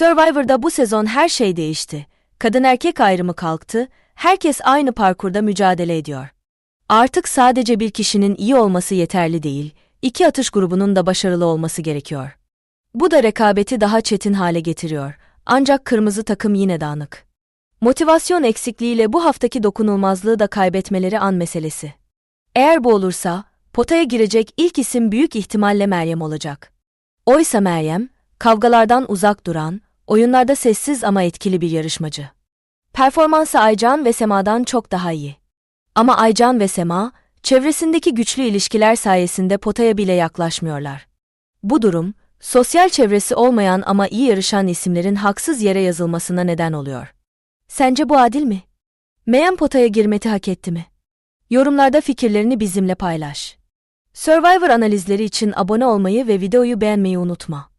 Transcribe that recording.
Survivor'da bu sezon her şey değişti. Kadın erkek ayrımı kalktı, herkes aynı parkurda mücadele ediyor. Artık sadece bir kişinin iyi olması yeterli değil, iki atış grubunun da başarılı olması gerekiyor. Bu da rekabeti daha çetin hale getiriyor. Ancak kırmızı takım yine dağınık. Motivasyon eksikliğiyle bu haftaki dokunulmazlığı da kaybetmeleri an meselesi. Eğer bu olursa, potaya girecek ilk isim büyük ihtimalle Meryem olacak. Oysa Meryem, kavgalardan uzak duran, oyunlarda sessiz ama etkili bir yarışmacı. Performansı Aycan ve Sema'dan çok daha iyi. Ama Aycan ve Sema, çevresindeki güçlü ilişkiler sayesinde potaya bile yaklaşmıyorlar. Bu durum, sosyal çevresi olmayan ama iyi yarışan isimlerin haksız yere yazılmasına neden oluyor. Sence bu adil mi? Meyen potaya girmeti hak etti mi? Yorumlarda fikirlerini bizimle paylaş. Survivor analizleri için abone olmayı ve videoyu beğenmeyi unutma.